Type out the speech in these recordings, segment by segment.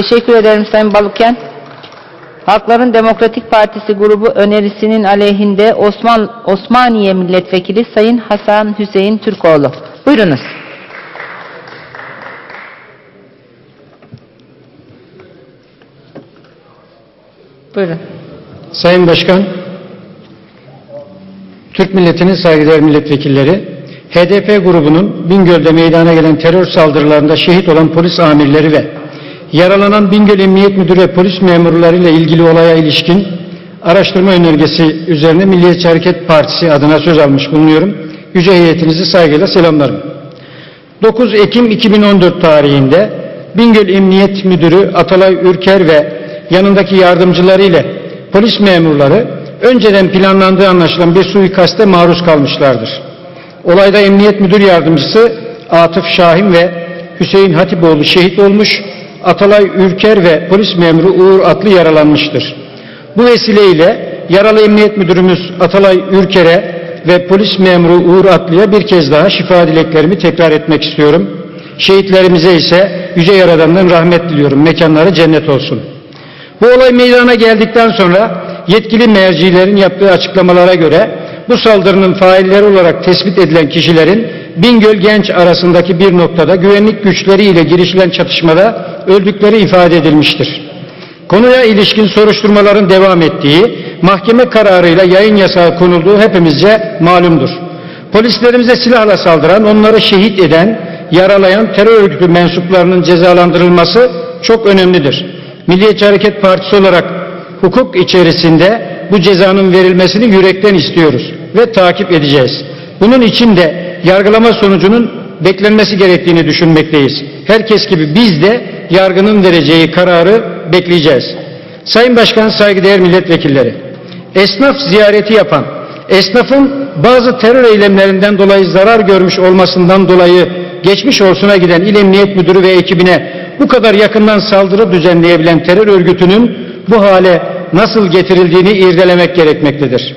Teşekkür ederim Sayın Balıken. Halkların Demokratik Partisi grubu önerisinin aleyhinde Osman Osmaniye Milletvekili Sayın Hasan Hüseyin Türkoğlu. Buyurunuz. Buyurun. Sayın Başkan, Türk milletinin saygıdeğer milletvekilleri, HDP grubunun Bingöl'de meydana gelen terör saldırılarında şehit olan polis amirleri ve yaralanan Bingöl Emniyet Müdürü ve polis memurlarıyla ilgili olaya ilişkin araştırma önergesi üzerine Milliyetçi Hareket Partisi adına söz almış bulunuyorum. Yüce heyetinizi saygıyla selamlarım. 9 Ekim 2014 tarihinde Bingöl Emniyet Müdürü Atalay Ürker ve yanındaki yardımcıları ile polis memurları önceden planlandığı anlaşılan bir suikaste maruz kalmışlardır. Olayda Emniyet Müdür Yardımcısı Atıf Şahin ve Hüseyin Hatipoğlu şehit olmuş, Atalay Ürker ve polis memuru Uğur Atlı yaralanmıştır. Bu vesileyle yaralı Emniyet Müdürümüz Atalay Ürker'e ve polis memuru Uğur Atlı'ya bir kez daha şifa dileklerimi tekrar etmek istiyorum. Şehitlerimize ise Yüce Yaradan'dan rahmet diliyorum. Mekanları cennet olsun. Bu olay meydana geldikten sonra yetkili mercilerin yaptığı açıklamalara göre bu saldırının failleri olarak tespit edilen kişilerin Bingöl Genç arasındaki bir noktada güvenlik güçleriyle girişilen çatışmada öldükleri ifade edilmiştir. Konuya ilişkin soruşturmaların devam ettiği, mahkeme kararıyla yayın yasağı konulduğu hepimizce malumdur. Polislerimize silahla saldıran, onları şehit eden, yaralayan terör örgütü mensuplarının cezalandırılması çok önemlidir. Milliyetçi Hareket Partisi olarak hukuk içerisinde bu cezanın verilmesini yürekten istiyoruz ve takip edeceğiz. Bunun için de yargılama sonucunun beklenmesi gerektiğini düşünmekteyiz. Herkes gibi biz de yargının vereceği kararı bekleyeceğiz. Sayın Başkan, saygıdeğer milletvekilleri, esnaf ziyareti yapan, esnafın bazı terör eylemlerinden dolayı zarar görmüş olmasından dolayı geçmiş olsuna giden İl Emniyet Müdürü ve ekibine bu kadar yakından saldırı düzenleyebilen terör örgütünün bu hale nasıl getirildiğini irdelemek gerekmektedir.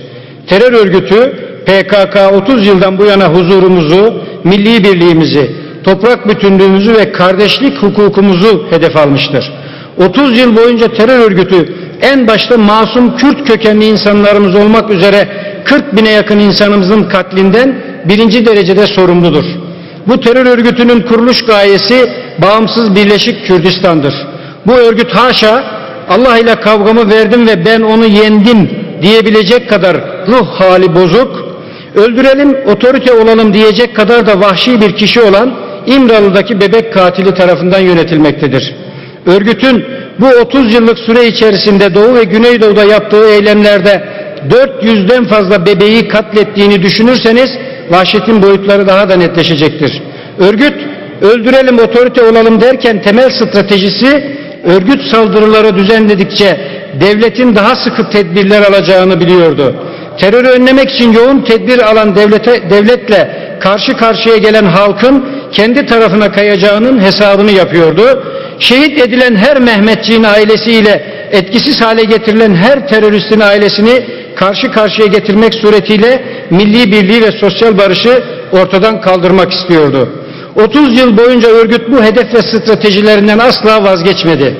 Terör örgütü PKK 30 yıldan bu yana huzurumuzu, milli birliğimizi, toprak bütünlüğümüzü ve kardeşlik hukukumuzu hedef almıştır. 30 yıl boyunca terör örgütü en başta masum Kürt kökenli insanlarımız olmak üzere 40 bine yakın insanımızın katlinden birinci derecede sorumludur. Bu terör örgütünün kuruluş gayesi bağımsız Birleşik Kürdistan'dır. Bu örgüt haşa Allah ile kavgamı verdim ve ben onu yendim diyebilecek kadar ruh hali bozuk, öldürelim otorite olalım diyecek kadar da vahşi bir kişi olan İmralı'daki bebek katili tarafından yönetilmektedir. Örgütün bu 30 yıllık süre içerisinde Doğu ve Güneydoğu'da yaptığı eylemlerde 400'den fazla bebeği katlettiğini düşünürseniz vahşetin boyutları daha da netleşecektir. Örgüt öldürelim otorite olalım derken temel stratejisi örgüt saldırıları düzenledikçe devletin daha sıkı tedbirler alacağını biliyordu. Terörü önlemek için yoğun tedbir alan devlete, devletle karşı karşıya gelen halkın kendi tarafına kayacağının hesabını yapıyordu. Şehit edilen her Mehmetçiğin ailesiyle etkisiz hale getirilen her teröristin ailesini karşı karşıya getirmek suretiyle milli birliği ve sosyal barışı ortadan kaldırmak istiyordu. 30 yıl boyunca örgüt bu hedef ve stratejilerinden asla vazgeçmedi.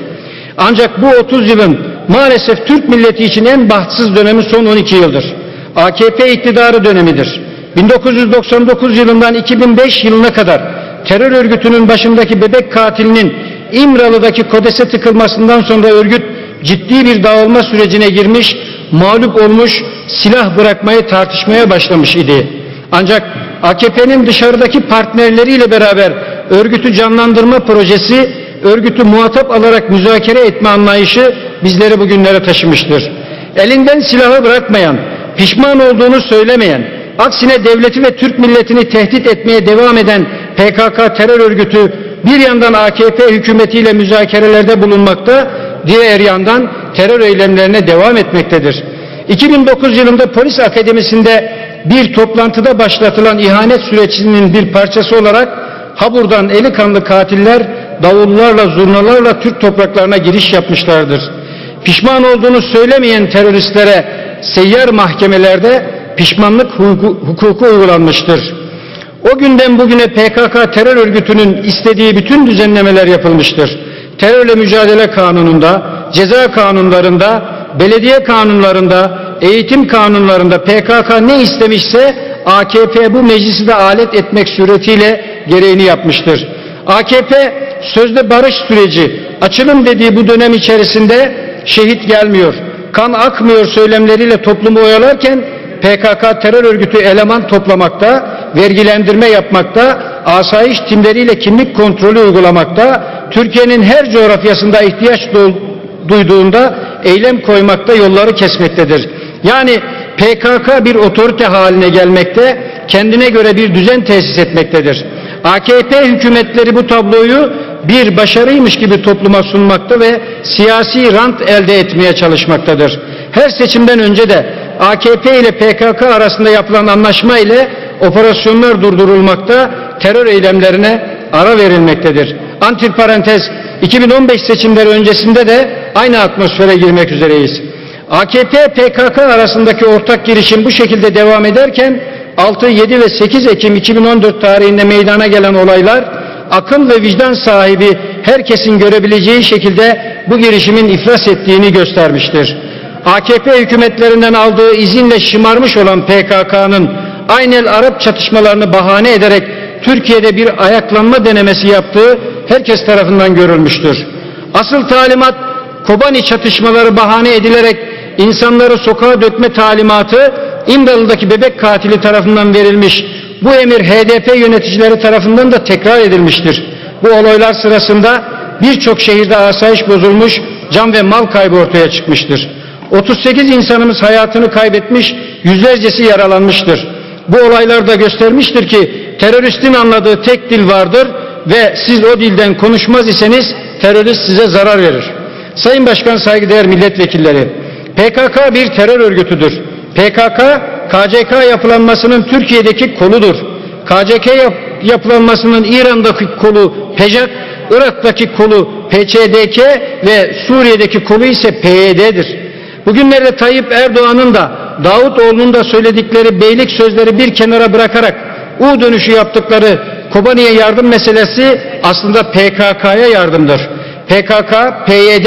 Ancak bu 30 yılın maalesef Türk milleti için en bahtsız dönemi son 12 yıldır. AKP iktidarı dönemidir. 1999 yılından 2005 yılına kadar terör örgütünün başındaki bebek katilinin İmralı'daki kodese tıkılmasından sonra örgüt ciddi bir dağılma sürecine girmiş, mağlup olmuş, silah bırakmayı tartışmaya başlamış idi. Ancak AKP'nin dışarıdaki partnerleriyle beraber örgütü canlandırma projesi, örgütü muhatap alarak müzakere etme anlayışı bizleri bugünlere taşımıştır. Elinden silahı bırakmayan, pişman olduğunu söylemeyen, aksine devleti ve Türk milletini tehdit etmeye devam eden PKK terör örgütü bir yandan AKP hükümetiyle müzakerelerde bulunmakta, diğer yandan terör eylemlerine devam etmektedir. 2009 yılında polis akademisinde bir toplantıda başlatılan ihanet sürecinin bir parçası olarak Habur'dan eli kanlı katiller davullarla zurnalarla Türk topraklarına giriş yapmışlardır. Pişman olduğunu söylemeyen teröristlere seyyar mahkemelerde pişmanlık hukuku uygulanmıştır. O günden bugüne PKK terör örgütünün istediği bütün düzenlemeler yapılmıştır. terörle mücadele kanununda, ceza kanunlarında, belediye kanunlarında, eğitim kanunlarında PKK ne istemişse AKP bu meclisi de alet etmek suretiyle gereğini yapmıştır. AKP sözde barış süreci, açılım dediği bu dönem içerisinde şehit gelmiyor, kan akmıyor söylemleriyle toplumu oyalarken PKK terör örgütü eleman toplamakta, vergilendirme yapmakta, asayiş timleriyle kimlik kontrolü uygulamakta, Türkiye'nin her coğrafyasında ihtiyaç duyduğunda eylem koymakta, yolları kesmektedir. Yani PKK bir otorite haline gelmekte, kendine göre bir düzen tesis etmektedir. AKP hükümetleri bu tabloyu bir başarıymış gibi topluma sunmakta ve siyasi rant elde etmeye çalışmaktadır. Her seçimden önce de AKP ile PKK arasında yapılan anlaşma ile operasyonlar durdurulmakta, terör eylemlerine ara verilmektedir. Antiparantez 2015 seçimleri öncesinde de aynı atmosfere girmek üzereyiz. AKP PKK arasındaki ortak girişim bu şekilde devam ederken 6, 7 ve 8 Ekim 2014 tarihinde meydana gelen olaylar akıl ve vicdan sahibi herkesin görebileceği şekilde bu girişimin iflas ettiğini göstermiştir. AKP hükümetlerinden aldığı izinle şımarmış olan PKK'nın Aynel Arap çatışmalarını bahane ederek Türkiye'de bir ayaklanma denemesi yaptığı herkes tarafından görülmüştür. Asıl talimat Kobani çatışmaları bahane edilerek insanları sokağa dökme talimatı İmralı'daki bebek katili tarafından verilmiş. Bu emir HDP yöneticileri tarafından da tekrar edilmiştir. Bu olaylar sırasında birçok şehirde asayiş bozulmuş, can ve mal kaybı ortaya çıkmıştır. 38 insanımız hayatını kaybetmiş, yüzlercesi yaralanmıştır. Bu olaylar da göstermiştir ki teröristin anladığı tek dil vardır ve siz o dilden konuşmaz iseniz terörist size zarar verir. Sayın Başkan saygıdeğer milletvekilleri, PKK bir terör örgütüdür. PKK, KCK yapılanmasının Türkiye'deki koludur. KCK yap yapılanmasının İran'daki kolu PEJAK, Irak'taki kolu PÇDK ve Suriye'deki kolu ise PYD'dir. Bugünlerde Tayyip Erdoğan'ın da Davutoğlu'nun da söyledikleri beylik sözleri bir kenara bırakarak U dönüşü yaptıkları Kobani'ye yardım meselesi aslında PKK'ya yardımdır. PKK, PYD,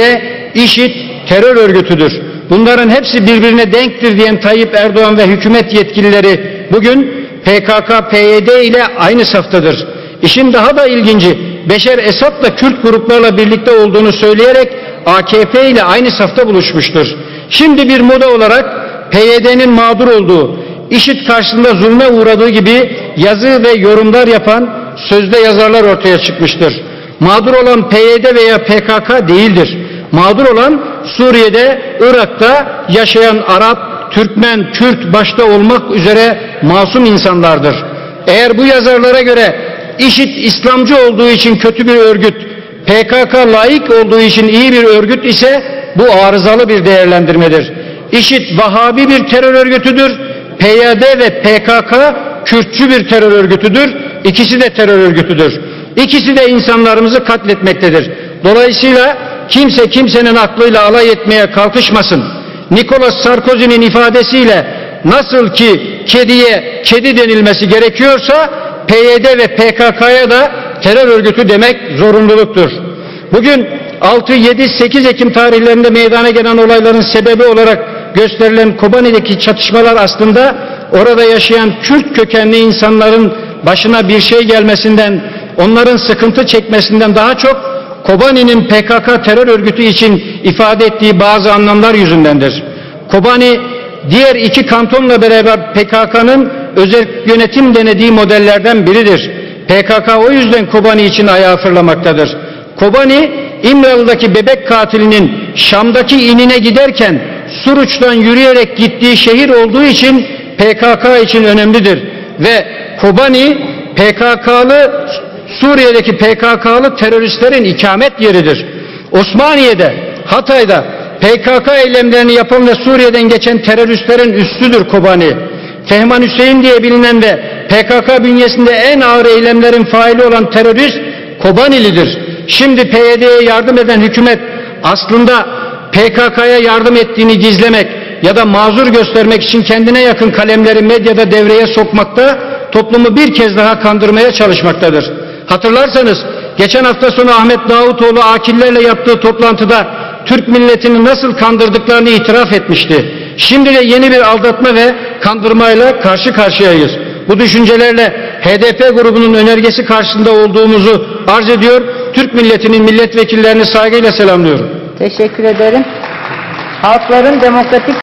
IŞİD terör örgütüdür. Bunların hepsi birbirine denktir diyen Tayyip Erdoğan ve hükümet yetkilileri bugün PKK, PYD ile aynı saftadır. İşin daha da ilginci Beşer Esad Kürt gruplarla birlikte olduğunu söyleyerek AKP ile aynı safta buluşmuştur. Şimdi bir moda olarak PYD'nin mağdur olduğu, işit karşısında zulme uğradığı gibi yazı ve yorumlar yapan sözde yazarlar ortaya çıkmıştır. Mağdur olan PYD veya PKK değildir. Mağdur olan Suriye'de, Irak'ta yaşayan Arap, Türkmen, Kürt başta olmak üzere masum insanlardır. Eğer bu yazarlara göre IŞİD İslamcı olduğu için kötü bir örgüt, PKK layık olduğu için iyi bir örgüt ise bu arızalı bir değerlendirmedir. IŞİD Vahabi bir terör örgütüdür. PYD ve PKK Kürtçü bir terör örgütüdür. İkisi de terör örgütüdür. İkisi de insanlarımızı katletmektedir. Dolayısıyla kimse kimsenin aklıyla alay etmeye kalkışmasın. Nicolas Sarkozy'nin ifadesiyle nasıl ki kediye kedi denilmesi gerekiyorsa PYD ve PKK'ya da terör örgütü demek zorunluluktur. Bugün 6, 7, 8 Ekim tarihlerinde meydana gelen olayların sebebi olarak gösterilen Kobani'deki çatışmalar aslında orada yaşayan Kürt kökenli insanların başına bir şey gelmesinden, onların sıkıntı çekmesinden daha çok Kobani'nin PKK terör örgütü için ifade ettiği bazı anlamlar yüzündendir. Kobani diğer iki kantonla beraber PKK'nın özel yönetim denediği modellerden biridir. PKK o yüzden Kobani için ayağı fırlamaktadır. Kobani İmralı'daki bebek katilinin Şam'daki inine giderken Suruç'tan yürüyerek gittiği şehir olduğu için PKK için önemlidir. Ve Kobani PKK'lı Suriye'deki PKK'lı teröristlerin ikamet yeridir. Osmaniye'de, Hatay'da PKK eylemlerini yapan ve Suriye'den geçen teröristlerin üstüdür Kobani. Fehman Hüseyin diye bilinen ve PKK bünyesinde en ağır eylemlerin faili olan terörist Kobanilidir. Şimdi PYD'ye yardım eden hükümet aslında PKK'ya yardım ettiğini gizlemek ya da mazur göstermek için kendine yakın kalemleri medyada devreye sokmakta, toplumu bir kez daha kandırmaya çalışmaktadır. Hatırlarsanız geçen hafta sonu Ahmet Davutoğlu akillerle yaptığı toplantıda Türk milletini nasıl kandırdıklarını itiraf etmişti. Şimdi de yeni bir aldatma ve kandırmayla karşı karşıyayız. Bu düşüncelerle HDP grubunun önergesi karşısında olduğumuzu arz ediyor. Türk milletinin milletvekillerini saygıyla selamlıyorum. Teşekkür ederim. Halkların Demokratik